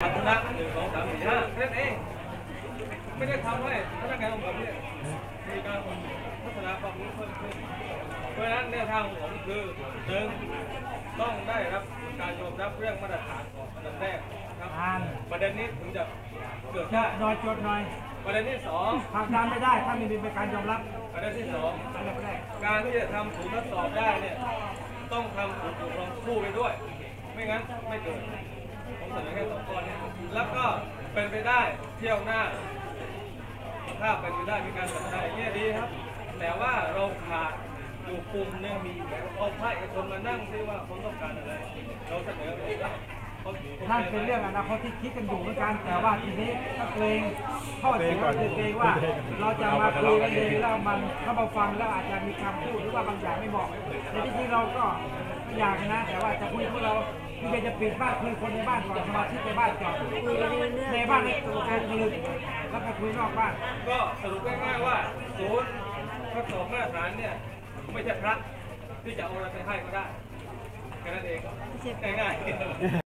คณะหนึ่งสองสามสี่ห้าแค่นั้นเองไม่ได้ทำให้พนักงานของผมเนี่ยมีการพัฒนาความรู้เพิ่มขึ้นเพราะฉะนั้นแนวทางของผมคือหนึ่งต้องได้รับการยอมรับเรื่องมาตรฐานของอันดับแรกครับประเด็นนี้ถึงจะเกิดได้ดหน่อยจดหน่อยประเด็นที่สองผลักดันไม่ได้ถ้าไม่มีการยอมรับประเด็นที่สองอันดับแรกการที่จะทำศูนย์ทดสอบได้เนี่ยต้องทำศูนย์อบคู่ไปด้วย ไม่งั้นไม่เกิด ผมเสนอแค่สองข้อนี้แล้วก็เป็นไปได้เที่ยวหน้า ถ้าเป็นไปได้มีการพัฒนาอย่างนี้ยดีครับ แต่ว่าเราขาดอยู่กลุ่มหนึงเอาภาคเอกชนมานั่งซิว่าผมต้องการอะไร เราเสนอไปว่าเขานั่นเป็นเรื่องอนาคตที่คิดกันอยู่เหมือนกัน แต่ว่าทีนี้ก็เกรงข้อเสียก็คือเกรงว่า เราจะมาคุยกันเองแล้วมันถ้ามาฟังแล้วอาจจะมีคำพูดหรือว่าบางอย่างไม่เหมาะแต่ที่จริงเราก็อยากนะ แต่ว่าจะคุยพวกเรา ที่จะจะปิดบ้านคุยคนในบ้านก่อนสมาชิกในบ้านก่อนในบ้านในตัวการผลึกแล้วไปคุยนอกบ้าน ก็สรุปง่ายๆว่าศูนย์ทดสอบมาตรฐานเนี่ยไม่ใช่พระที่จะเอาอะไรไปให้ก็ได้แค่นั้นเองง่ายๆ